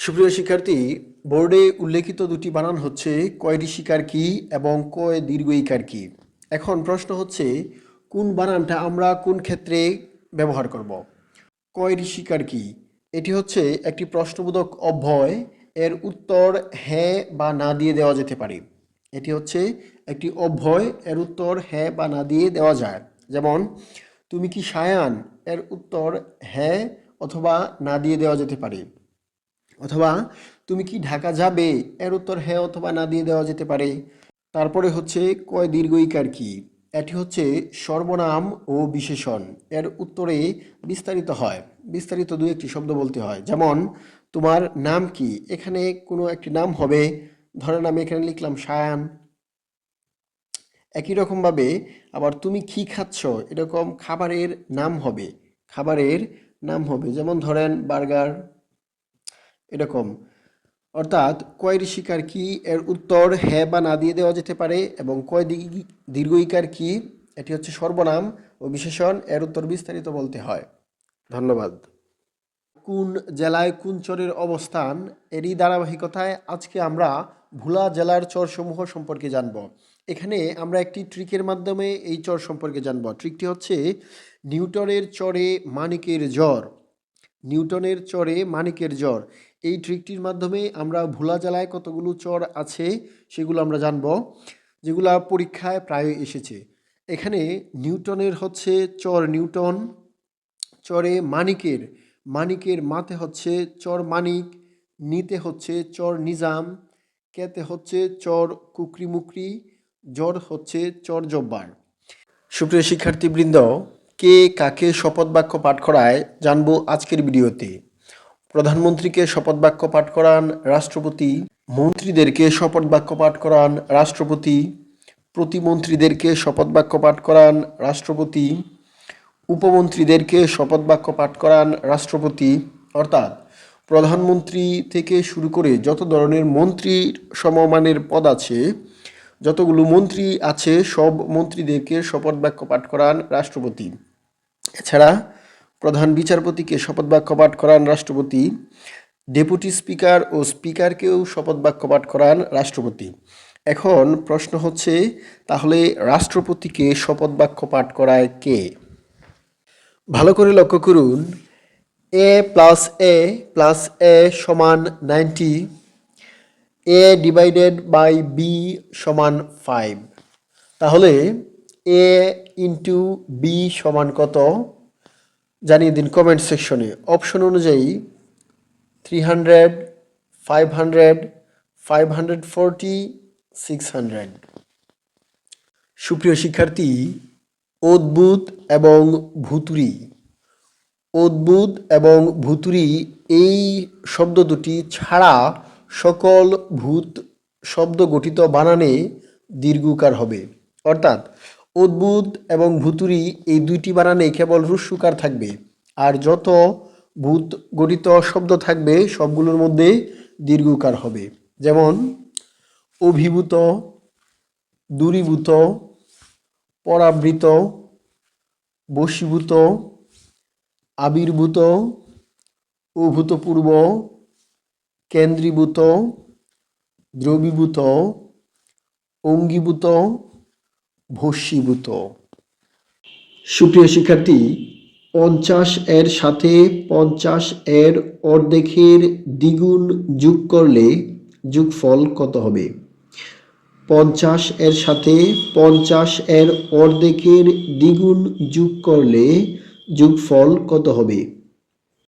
সুপ্রিয় শিক্ষার্থী, বোর্ডে উল্লেখিত দুটি বানান হচ্ছে, কয়টি শিকার কি এবং কয় দীর্ঘ ইকার কি? এখন প্রশ্ন হচ্ছে, কোন বানানটা আমরা কোন ক্ষেত্রে ব্যবহার করব? কয়টি শিকার কি? এটি হচ্ছে একটি প্রশ্নবোধক অভ্যয়, এর উত্তর হ্যাঁ বা না দিয়ে দেওয়া যেতে পারে। এটি হচ্ছে একটি অভ্যয়, এর উত্তর হ্যাঁ বা না দিয়ে দেওয়া যায়। যেমন, তুমি কি সায়ান? এর উত্তর হ্যাঁ অথবা না দিয়ে দেওয়া যেতে পারে। অথবা তুমি কি ঢাকা যাবে? এর উত্তর হ্যাঁ অথবা না দিয়ে দেওয়া যেতে পারে। তারপরে হচ্ছে কয় দীর্ঘ ইকার কি? এটি হচ্ছে সর্বনাম ও বিশেষণ। এর উত্তরে বিস্তারিত হয়। বিস্তারিত দু একটি শব্দ বলতে হয়। যেমন, তোমার নাম কি? এখানে কোনো একটি নাম হবে। ধরেন আমি এখানে লিখলাম সায়ান। একই রকমভাবে আবার তুমি কি খাচ্ছ? এরকম খাবারের নাম হবে। খাবারের নাম হবে। যেমন ধরেন বার্গার। এরকম। অর্থাৎ কয়ের শিকার কি এর উত্তর হ্যাঁ বা না দিয়ে দেওয়া যেতে পারে এবং কয় দীর্ঘ ইকার কি এটি হচ্ছে সর্বনাম ও বিশেষণ, এর উত্তর বিস্তারিত বলতে হয়। ধন্যবাদ। কোন জেলায় কোন চরের অবস্থান? এরই ধারাবাহিকতায় আজকে আমরা ভুলা জেলার চরসমূহ সম্পর্কে জানব। এখানে আমরা একটি ট্রিকের মাধ্যমে এই চর সম্পর্কে জানব। ট্রিকটি হচ্ছে নিউটনের চরে মানিকের জ্বর। নিউটনের চরে মানিকের জ্বর। এই ট্রিকটির মাধ্যমে আমরা ভোলা জেলায় কতগুলো চর আছে সেগুলো আমরা জানব, যেগুলা পরীক্ষায় প্রায় এসেছে। এখানে নিউটনের হচ্ছে চর নিউটন, চরে মানিকের মানিকের মাতে হচ্ছে চর মানিক, নিতে হচ্ছে চর নিজাম, কেতে হচ্ছে চর কুকরি মুকরি জ্বর হচ্ছে চর জব্বার। সুপ্রিয় শিক্ষার্থীবৃন্দ কে কাকে শপথ বাক্য পাঠ করায় জানব আজকের ভিডিওতে। প্রধানমন্ত্রীকে শপথ বাক্য পাঠ করান রাষ্ট্রপতি, মন্ত্রীদেরকে শপথ বাক্য পাঠ করান রাষ্ট্রপতি, প্রতিমন্ত্রীদেরকে শপথ বাক্য পাঠ করান রাষ্ট্রপতি, উপমন্ত্রীদেরকে শপথ বাক্য পাঠ করান রাষ্ট্রপতি, অর্থাৎ প্রধানমন্ত্রী থেকে শুরু করে যত ধরনের মন্ত্রীর সমমানের পদ আছে, যতগুলো মন্ত্রী আছে, সব মন্ত্রীদেরকে শপথ বাক্য পাঠ করান রাষ্ট্রপতি। এছাড়া প্রধান বিচারপতিকে শপথ বাক্য পাঠ করান রাষ্ট্রপতি, ডেপুটি স্পিকার ও স্পিকারকেও শপথ বাক্য পাঠ করান রাষ্ট্রপতি। এখন প্রশ্ন হচ্ছে, তাহলে রাষ্ট্রপতিকে শপথ বাক্য পাঠ করায় কে? ভালো করে লক্ষ্য করুন, এ প্লাস এ প্লাস এ সমান ninety, A divided by B সমান ফাইভ। তাহলে এ ইন্টু বি সমান কত? জানিয়ে দিন কমেন্ট সেকশনে অপশন অনুযায়ী three hundred five hundred five hundred forty six hundred সুপ্রিয় শিক্ষার্থী, অদ্ভুত এবং ভুতুরি। অদ্ভুত এবং ভুতুরি এই শব্দ দুটি ছাড়া সকল ভূত শব্দ গঠিত বানানে দীর্ঘকার হবে। অর্থাৎ অদ্ভুত এবং ভুতুরি এই দুইটি বানানে কেবল রুস্যুকার থাকবে। আর যত ভূত গঠিত শব্দ থাকবে, সবগুলোর মধ্যে দীর্ঘকার হবে। যেমন, অভিভূত, দূরীভূত, পরাবৃত, বশীভূত, আবির্ভূত অভূতপূর্ব কেন্দ্রীভূত, দ্রবীভূত, অঙ্গীভূত ভস্মীভূত। সুপ্রিয় শিক্ষার্থী, পঞ্চাশ এর সাথে পঞ্চাশ এর অর্ধেকের দ্বিগুণ যোগ করলে যোগফল কত হবে? পঞ্চাশ এর সাথে পঞ্চাশ এর অর্ধেকের দ্বিগুণ যোগ করলে যোগফল কত হবে?